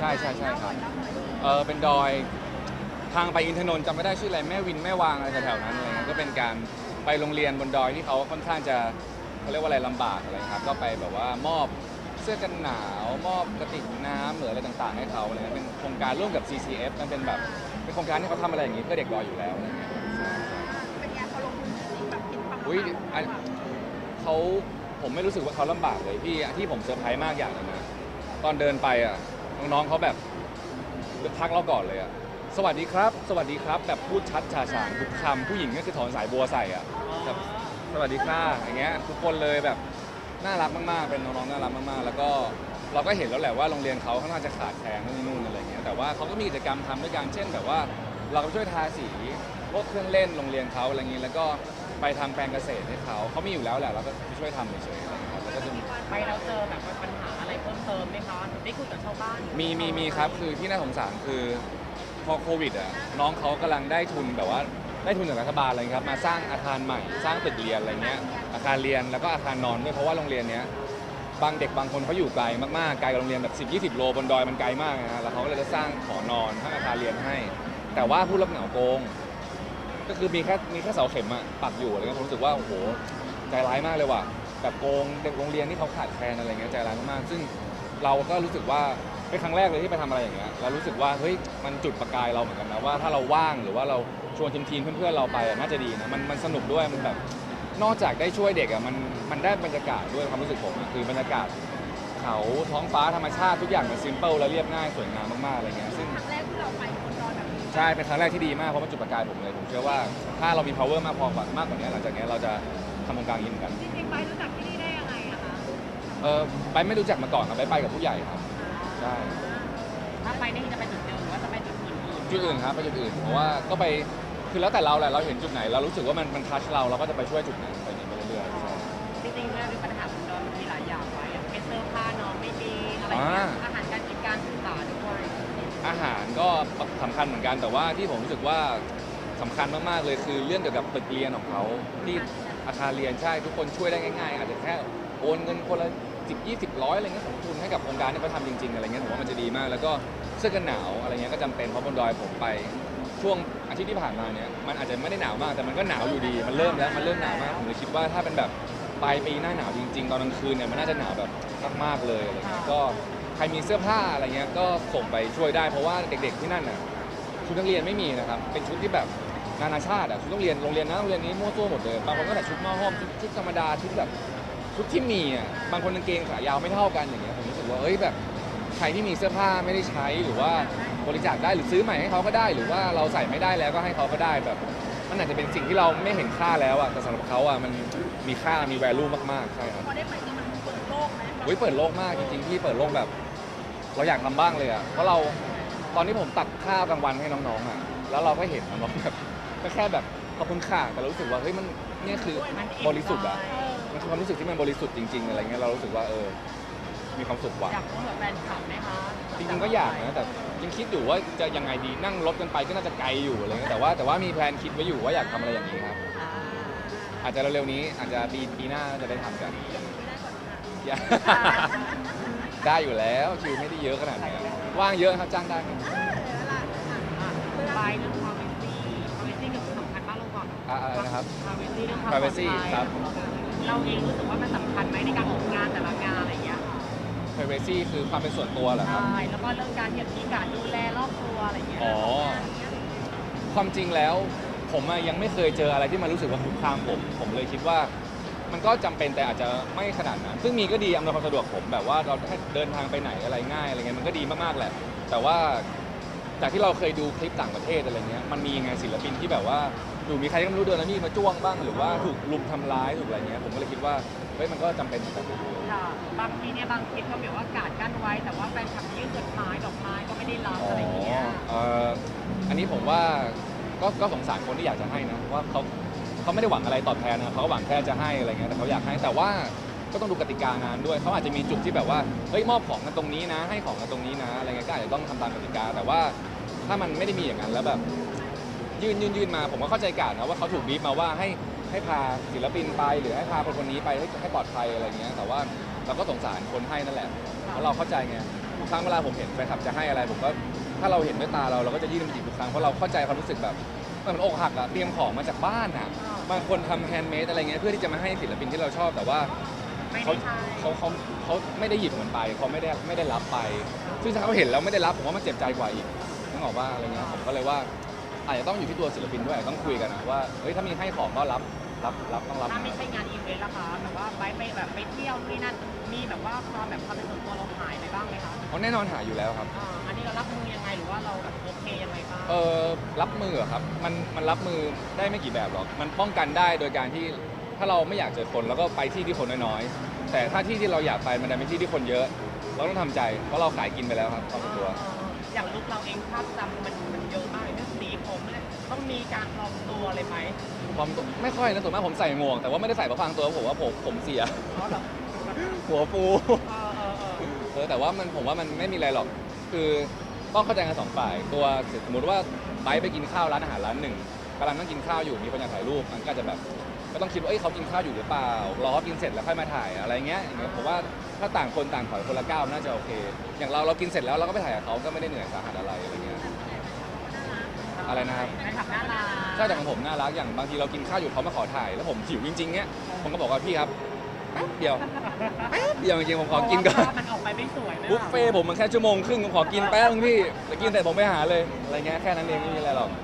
ใช่ใช่ใช่ครับเออเป็นดอยทางไปอินทนนท์จำไม่ได้ชื่ออะไรแม่วินแม่วางอะไรแถวๆนั้นอะไรเงี้ยก็เป็นการไปโรงเรียนบนดอยที่เขาค่อนข้างจะเขาเรียกว่าอะไรลำบากอะไรครับก็ไปแบบว่ามอบเสื้อกันหนาว มอบกระติกน้ำหรืออะไรต่างๆ ให้เขาอะไรเงี้ยเป็นโครงการร่วมกับ CCF มันเป็นแบบเป็นโครงการที่เขาทำอะไรอย่างงี้เพื่อเด็กดอยอยู่แล้วอะไรเงี้ยเป็นไงเขาลงทุนจริงแบบเห็นความลำบากอุ๊ยอันเขาผมไม่รู้สึกว่าเขาลำบากเลยพี่ที่ผมเซอร์ไพรส์มากอย่างหนึงนะตอนเดินไปอะ น้องๆเขาแบบทักเราก่อนเลยอะสวัสดีครับ สวัสดีครับ แบบพูดชัดชาชางทุกคำผู้หญิงก็คือถอนสายบัวใส่อะแบบสวัสดีค่ะอย่างเงี้ยทุกคนเลยแบบน่ารักมากๆ เป็นน้องๆน่ารักมากๆ แล้วก็เราก็เห็นแล้วแหละว่าโรงเรียนเขาค่อนข้างจะขาดแคลนนู่นนี่นู่นอะไรเงี้ยแต่ว่าเขาก็มีกิจกรรมทำด้วยกันเช่นแบบว่า เราก็ช่วยทาสีพวกเครื่องเล่นโรงเรียนเขาอะไรเงี้ยแล้วก็ไปทำแปลงเกษตรให้เขาเขามีอยู่แล้วแหละเราก็ช่วยทำเฉยๆอะไรเงี้ยแล้วก็จะไปแล้วเจอแบบว่าปัญห ติมไหมคะได้คุยกับชาวบ้านมีมีมีครับคือที่น่าสงสารคือพอโควิดอะน้องเขากำลังได้ทุนแบบว่าได้ทุนจากรัฐบาลอะไรครับมาสร้างอาคารใหม่สร้างตึกเรียนอะไรเงี้ยอาคารเรียนแล้วก็อาคารนอนด้วยเพราะว่าโรงเรียนเนี้ยบางเด็กบางคนเขาอยู่ไกลมากๆไกลกับโรงเรียนแบบ 10 20 โลบนดอยมันไกลมากนะฮะแล้วเขาก็เลยจะสร้างขอนอนทั้งอาคารเรียนให้ แต่ว่าผู้รับเหมาโกง ก็คือมีแค่มีแค่เสาเข็มอะปักอยู่อะไรเงี้ยผมรู้สึกว่าโอ้โหใจร้ายมากเลยว่ะแบบโกงเด็กโรงเรียนที่เขาขาดแคลนอะไรเงี้ยใจร้ายมากๆซึ่ง เราก็รู้สึกว่าเป็นครั้งแรกเลยที่ไปทำอะไรอย่างเงี้ยเรารู้สึกว่าเฮ้ยมันจุดประกายเราเหมือนกันนะว่าถ้าเราว่างหรือว่าเราชวนทีมทีมๆเพื่อนๆเราไปอะน่าจะดีนะมันมันสนุกด้วยมันแบบนอกจากได้ช่วยเด็กอะมันมันได้บรรยากาศด้วยความรู้สึกผมอะคือบรรยากาศเขาท้องฟ้าธรรมชาติทุกอย่างมันซิมเปิลและเรียบง่ายสวยงามมากๆอะไรเงี้ยซึ่ง ครั้งแรกที่เราไปบนดอยแบบนี้ใช่ เป็นครั้งแรกที่ดีมาก เพราะมันจุดประกายผมเลย ผมเชื่อว่าถ้าเรามี power มากพอกว่ามากกว่านี้หลังจากนี้เราจะทำโครงการนี้เหมือนกัน จริงๆไปรู้จักที่นี่ได้ยังไงอะคะ เออไปไม่รู้จักมาก่อนครับไปไปกับผู้ใหญ่ครับใช่ถ้าไปนี่จะไปจุดเดิมหรือว่าจะไปจุดอื่นอีกจุดอื่นครับไปจุดอื่นเพราะว่าก็ไปคือแล้วแต่เราแหละเราเห็นจุดไหนเรารู้สึกว่ามันมันทัชเราเราก็จะไปช่วยจุดนั้นไปนี้ไปเรื่อยๆใช่ จริงๆเรื่องปัญหาของดอนมันมีหลายอย่างไปอย่างเป็นเสื้อผ้าน้องไม่ดีอะไรอย่างเงี้ยอ่า อาหารการกินการศึกษาด้วยอาหารก็สำคัญเหมือนกันแต่ว่าที่ผมรู้สึกว่าสำคัญมากๆเลยคือเรื่องเกี่ยวกับตึกเรียนของเขาที่อาคารเรียนใช่ทุกคนช่วยได้ง่าย ๆ อาจจะแค่โอนเงินคนละ สิบยี่สิบร้อยอะไรเงี้ยสมทุนให้กับโครงการที่เขาทำจริงๆอะไรเงี้ยผมว่ามันจะดีมาก แล้วก็เสื้อกันหนาวอะไรเงี้ยก็จำเป็นเพราะบนดอยผมไป ช่วงอาทิตย์ที่ผ่านมาเนี่ยมันอาจจะไม่ได้หนาวมากแต่มันก็หนาวอยู่ดี มันเริ่มแล้วมันเริ่มหนาวมากผมเลยคิดว่าถ้าเป็นแบบปลายปีหน้าหนาวจริง ๆ ตอนกลางคืนเนี่ยมันน่าจะหนาวแบบมากๆเลยอะไรเงี้ยก็ใครมีเสื้อผ้าอะไรเงี้ยก็ส่งไปช่วยได้เพราะว่าเด็ก ๆที่นั่นน่ะชุดนักเรียนไม่มีนะครับเป็นชุดที่แบบนานาชาติอะชุดนักเรียนโรงเรียนนั้นโรงเรียนนี้มั่วตัวหมดเลยบางคนก็แต่ชุดหม้อห้อมชุดชุดธรรมดาชุดแบบ ชุดที่มีอะบางคนกางเกงขายาวไม่เท่ากันอย่างเงี้ยผมรู้สึกว่าเอ้ยแบบใครที่มีเสื้อผ้าไม่ได้ใช้หรือว่าบริจาคได้หรือซื้อใหม่ให้เขาก็ได้ หรือว่าเราใส่ไม่ได้แล้วก็ให้เขาก็ได้แบบ มันอาจจะเป็นสิ่งที่เราไม่เห็นค่าแล้วอะแต่สำหรับเขาอะมันมีค่ามี value มากๆใช่ครับพอได้ไปนี่มันเปิดโลกไหมอุ้ยเปิดโลกมากจริงๆที่เปิดโลกแบบ เราอยากทำบ้างเลยอะเพราะเราตอนที่ผมตักข้าวกลางวันให้น้องๆอะแล้วเราก็เห็นน้องๆแบบก็แค่แบบขอบคุณค่าแต่เรารู้สึกว่าเฮ้ยมันเนี่ยคือบริสุทธิ์อะ มันคือความรู้สึกที่มันบริสุทธิ์จริง ๆ อะไรเงี้ยเรารู้สึกว่าเออ มีความสุขว่ะอยากร่วมกับแฟนคลับไหมคะจริงๆก็อยากนะแต่ยังคิดอยู่ว่าจะยังไงดีนั่งรถกันไปก็น่าจะไกลอยู่อะไรเงี้ยแต่ว่าแต่ว่ามีแพลนคิดไว้อยู่ว่าอยากทำอะไรอย่างนี้ครับ อ่าอาจจะเร็วๆนี้อาจจะปีปีหน้าจะได้ทำกันได้ก่อนค่ะอย่า ได้อยู่แล้วคิวไม่ได้เยอะขนาดนี้ว่างเยอะครับจ้างได้ครับอะไปเรื่อง privacy privacy กับสำคัญมากลงก่อนอ่าอะไรนะครับ privacy เรื่องความ privacy ปลอดภัยครับ เราเองรู้สึกว่ามันสำคัญไหมในการออกงานแต่ละงานอะไรอย่างเงี้ยค่ะ privacy คือความเป็นส่วนตัวเหรอครับ ใช่ แล้วก็เรื่องการเหยียดมีการดูแลรอบตัวอะไรอย่างเงี้ยอ๋อความจริงแล้วผมอะยังไม่เคยเจออะไรที่มันรู้สึกว่าคุกคามผม ผมเลยคิดว่า มันก็จำเป็นแต่อาจจะไม่ขนาดนั้น ซึ่งมีก็ดีอำนวยความสะดวกผมแบบว่าเราให้เดินทางไปไหนอะไรง่ายอะไรเงี้ยมันก็ดีมากๆแหละ แต่ว่าจากที่เราเคยดูคลิปต่างประเทศอะไรเงี้ยมันมีไงศิลปินที่แบบว่า อยู่มีใครก็ไม่รู้เดินแล้วมีมาจ้วงบ้างหรือว่าถูกลุมทำร้ายถูกอะไรเงี้ยผมก็เลยคิดว่าเฮ้ยมันก็จำเป็นเหมือนกันค่ะบางทีเนี่ยบางคลิปก็แบบว่ากาดกั้นไว้ แต่ว่าแฟนคลับยื่นจดหมายดอกไม้ก็ไม่ได้รับอะไรอย่างเงี้ยเอ่ออันนี้ผมว่าก็ก็สงสารคนที่อยากจะให้นะว่าเขาเขาไม่ได้หวังอะไรตอบแทนนะเขาก็หวังแค่จะให้อะไรเงี้ยแต่เขาอยากให้แต่ว่าก็ต้องดูกติกางานด้วยเขาอาจจะมีจุดที่แบบว่าเฮ้ยมอบของกันตรงนี้นะ ให้ของกันตรงนี้นะอะไรเงี้ยก็อาจจะต้องทำตามกติกาแต่ว่า ถ้ามันไม่ได้มีอย่างนั้นแล้วแบบ ยื่นยื่นยื่นมาผมก็เข้าใจกาดนะว่าเขาถูกบีบมาว่าให้ให้พาศิลปินไปหรือให้พาคนคนนี้ไปให้ให้ปลอดภัยอะไรเงี้ยแต่ว่าเราก็สงสารคนให้นั่นแหละเพราะเราเข้าใจไงทุกครั้งเวลาผมเห็นแฟนคลับจะให้อะไร ผมก็ถ้าเราเห็นด้วยตาเราเราก็จะยื่นไปหยิบทุกครั้งเพราะเราเข้าใจความรู้สึกแบบมันเหมือนอกหักอะเตรียมของมาจากบ้านอะบางคนทำแฮนด์เมดอะไรเงี้ยเพื่อที่จะมาให้ศิลปินที่เราชอบแต่ว่า ไม่เขาได้ใช่เขาเขาเขาไม่ได้หยิบมันไปเขาไม่ได้ไม่ได้รับไป ซึ่งถ้าเขาเห็นแล้วไม่ได้รับผมว่ามันเจ็บใจกว่าอีกนึกออกว่าอะไรเงี้ยผมก็เลยว่า อาจจะต้องอยู่ที่ตัวศิลปินด้วยอาจจะต้องคุยกันนะว่าเฮ้ยถ้ามีให้ของก็รับรับรับต้องรับ ถ้าไม่ใช่งานอีเวนต์ล่ะคะแบบว่าไปไปแบบไปเที่ยวที่นั่น มีแบบว่าความแบบความเป็นส่วนตัวเราหายไปบ้างไหมคะเพราะแน่นอนหาอยู่แล้วครับ อ่าอันนี้เรารับมือยังไงหรือว่าเราแบบโอเคยังไงบ้างเออรับมือเหรอครับ มันมันรับมือได้ไม่กี่แบบหรอก มันป้องกันได้โดยการที่ถ้าเราไม่อยากเจอคนเราก็ไปที่ที่คนน้อยๆ แต่ถ้าที่ที่เราอยากไปมันดันเป็นที่ที่คนเยอะ เราต้องทำใจเพราะเราขายกินไปแล้วครับความเป็นตัวอ่าอย่างลุคเราเองภาพจำมันมัน การปลอมตัวเลยไหมความตัวไม่ค่อยนะส่วนมากผมใส่หมวกแต่ว่าไม่ได้ใส่เพราะพรางตัวผมว่าผมผมเสียเพราะแบบหัวฟูเออเออเออเออแต่ว่ามันผมว่ามันไม่มีอะไรหรอก คือต้องเข้าใจกันสองฝ่าย ตัวสมมติว่าไบร์ทไปกินข้าวร้านอาหารร้านหนึ่งกำลังนั่งกินข้าวอยู่มีคนอยากถ่ายรูปมันก็อาจจะแบบก็ต้องคิดว่าเอ้ยเขากินข้าวอยู่หรือเปล่ารอเขากินเสร็จแล้วค่อยมาถ่ายอะไรเงี้ยอย่างเงี้ยผมว่าถ้าต่างคนต่างถอยคนละก้าวน่าจะโอเค อย่างเราเรากินเสร็จแล้วเราก็ไปถ่ายกับเขาก็ไม่ได้เหนื่อยสาหัสอะไรอะไรเงี้ย อะไรนะครับแฟนคลับน่ารักใช่แต่ของผมน่ารักอย่างบางทีเรากินข้าวอยู่เขามาขอถ่าย แล้วผมหิวจริงๆเนี้ยผมก็บอกว่าพี่ครับแป๊บเดียวแป๊บเดียวจริงๆผมขอกินก่อนเพราะว่ามันออกไปไม่สวยนะบุฟเฟ่ต์ผมมันแค่ชั่วโมงครึ่งผมขอกินแป๊บนึงพี่แต่กินแต่ผมไปหาเลยอะไรเงี้ยแค่นั้นเองไม่มีอะไรหรอกเ